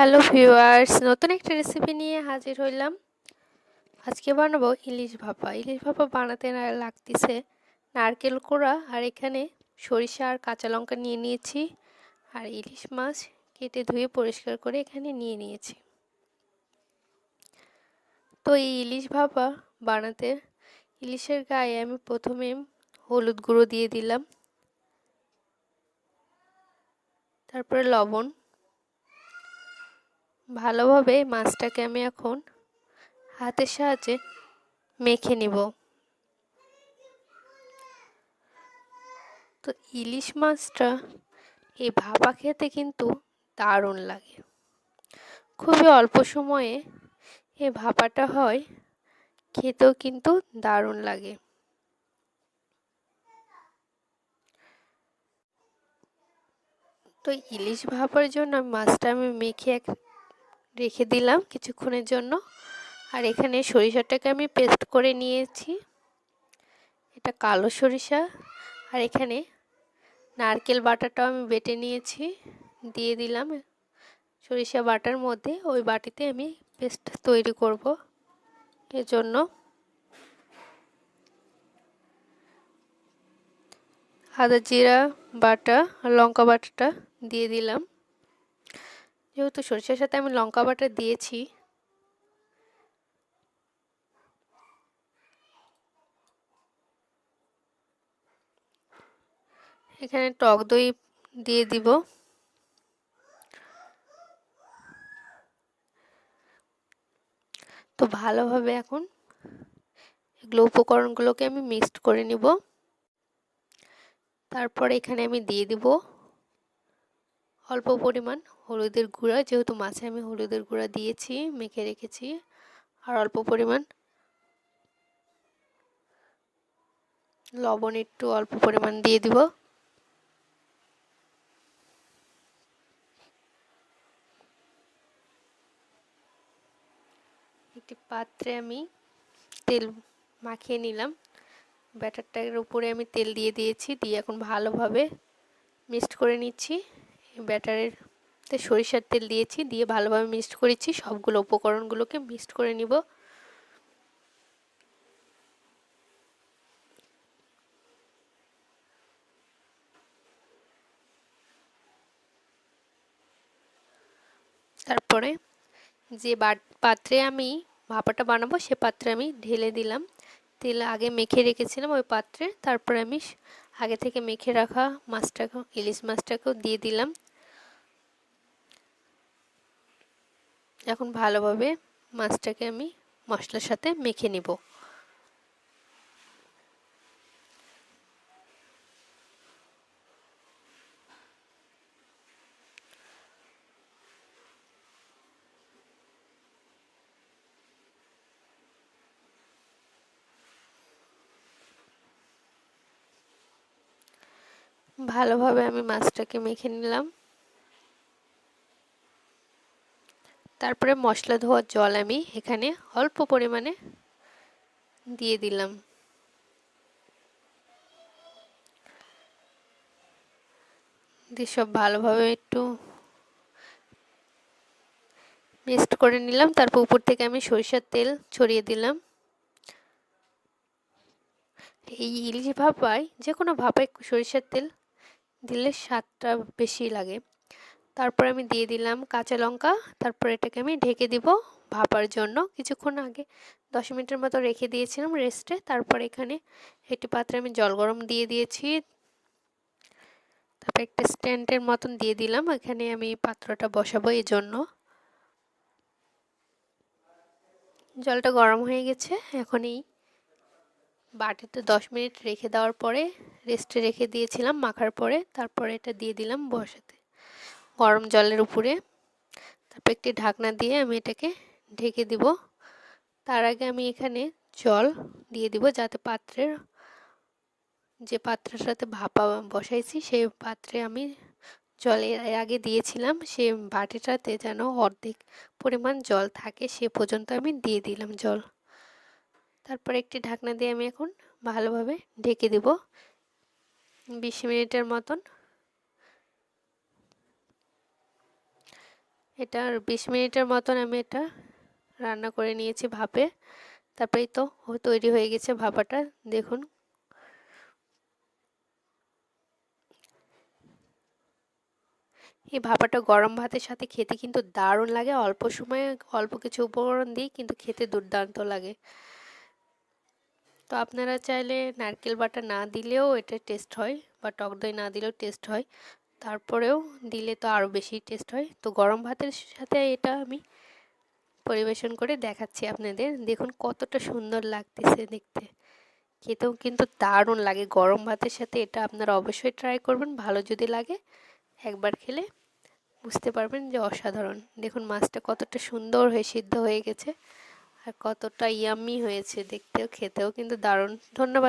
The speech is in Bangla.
হ্যালো ভিউয়ার্স নতুন একটা রেসিপি নিয়ে হাজির হইলাম। আজকে বানাবো ইলিশ ভাপা। ইলিশ ভাপা বানাতে না লাগতেছে। নারকেল কোড়া আর এখানে সরিষা আর কাঁচা লঙ্কা নিয়ে নিয়েছি। আর ইলিশ মাছ কেটে ধুয়ে পরিষ্কার করে এখানে নিয়ে নিয়েছি। তো এই ইলিশ ভাপা বানাতে ইলিশের গায়ে আমি প্রথমে হলুদ গুঁড়ো দিয়ে দিলাম। তারপরে লবণ। ভালোভাবে মাছটাকে আমি এখন হাতের সাহায্যে মেখে নিব। তো ইলিশ মাছটা এই ভাপা খেতে কিন্তু দারুণ লাগে। খুবই অল্প সময়ে এ ভাপাটা হয়, খেতেও কিন্তু দারুণ লাগে। তো ইলিশ ভাপার জন্য মাছটা আমি মেখে এক রেখে দিলাম কিছুক্ষণের জন্য। আর এখানে সরিষাটাকে আমি পেস্ট করে নিয়েছি। এটা কালো সরিষা। আর এখানে নারকেল বাটাটাও আমি বেটে নিয়েছি। দিয়ে দিলাম সরিষা বাটার মধ্যে। ওই বাটিতে আমি পেস্ট তৈরি করব এজন্য। আদা জিরা বাটা, লঙ্কা বাটাটা দিয়ে দিলাম। যেহেতু সরষের সাথে আমি লঙ্কা বাটা দিয়েছি। এখানে টক দই দিয়ে দিব। তো ভালোভাবে এখন এগুলো উপকরণগুলোকে আমি মিক্সড করে নিব। তারপর এখানে আমি দিয়ে দিব অল্প পরিমাণ হলুদের গুঁড়া, যেহেতু মাছে আমি হলুদের গুঁড়া দিয়েছি, মেখে রেখেছি। আর অল্প পরিমাণ লবণ একটু অল্প পরিমাণ দিয়ে দিব। একটি পাত্রে আমি তেল মাখিয়ে নিলাম। ব্যাটারটার উপরে আমি তেল দিয়ে দিয়েছি, দিয়ে এখন ভালোভাবে মিক্সড করে নিচ্ছি। ব্যাটারের সরিষার তেল দিয়েছি, দিয়ে ভালোভাবে মিক্সড করেছি, সবগুলো উপকরণগুলোকে মিক্সড করে নিব। তারপরে যে পাত্রে আমি ভাপাটা বানাবো, সে পাত্রে আমি ঢেলে দিলাম। তেল আগে মেখে রেখেছিলাম ওই পাত্রে, তারপরে আমি আগে থেকে মেখে রাখা মাছটাকে ইলিশ মাছটাকেও দিয়ে দিলাম। এখন ভালোভাবে মাছটাকে আমি মশলার সাথে মেখে নিব। ভালোভাবে আমি মাছটাকে মেখে নিলাম। তারপরে মশলা ধোয়ার জল আমি এখানে অল্প পরিমাণে দিয়ে দিলাম। দিয়ে সব ভালোভাবে একটু মিক্সড করে নিলাম। তারপর উপর থেকে আমি সরিষার তেল ছড়িয়ে দিলাম। এই ইলিশ ভাপায় যে কোনো ভাপায় সরিষার তেল দিলে স্বাদটা বেশি লাগে। তারপর আমি দিয়ে দিলাম কাঁচা লঙ্কা, তারপর এটাকে আমি ঢেকে দিব ভাপার জন্য কিছুক্ষণ আগে। দশ মিনিটের মতো রেখে দিয়েছিলাম রেস্টে তারপর এখানে একটি পাত্রে আমি জল গরম দিয়ে দিয়েছি। তারপর একটা স্ট্যান্ডের মতন দিয়ে দিলাম, এখানে আমি পাত্রটা বসাবো এই জন্য জলটা গরম হয়ে গেছে, এখন এই বাটিতে দশ মিনিট রেখে দেওয়ার পরে রেস্টে রেখে দিয়েছিলাম, মাখার পরে তারপরে এটা দিয়ে দিলাম বসাতে। গরম জলের উপরে। তারপর একটি ঢাকনা দিয়ে আমি এটাকে ঢেকে দিব। তার আগে আমি এখানে জল দিয়ে দিব যাতে পাত্রের যে পাত্রের সাথে ভাপা বসাইছি, সেই পাত্রে আমি জল এর আগে দিয়েছিলাম। সে বাটিটাতে যেন অর্ধেক পরিমাণ জল থাকে, সে পর্যন্ত আমি দিয়ে দিলাম জল। তারপর একটি ঢাকনা দিয়ে আমি এখন ভালোভাবে ঢেকে দেব। বিশ মিনিটের মতন এটা বিশ মিনিটের মতন আমি এটা রান্না করে নিয়েছি ভাপে। তারপরেই তো তৈরি হয়ে গেছে ভাপাটা, দেখুন। এই ভাপাটা গরম ভাতের সাথে খেতে কিন্তু দারুণ লাগে, অল্প সময়ে অল্প কিছু উপকরণ দিই কিন্তু খেতে দুর্দান্ত লাগে। তো আপনারা চাইলে নারকেল বাটা না দিলেও এটা টেস্ট হয় বা টক দই না দিলেও টেস্ট হয়। তারপরেও দিলে তো আরও বেশি টেস্ট হয়। তো গরম ভাতের সাথে এটা আমি পরিবেশন করে দেখাচ্ছি আপনাদের। দেখুন কতটা সুন্দর লাগতেছে দেখতে। খেতেও কিন্তু দারুণ লাগে। গরম ভাতের সাথে এটা আপনারা অবশ্যই ট্রাই করবেন। ভালো যদি লাগে, একবার খেলে বুঝতে পারবেন যে অসাধারণ। দেখুন মাছটা কতটা সুন্দর হয়ে সিদ্ধ হয়ে গেছে আর কতটা ইয়াম্মি হয়েছে দেখতেও, খেতেও কিন্তু দারুণ। ধন্যবাদ।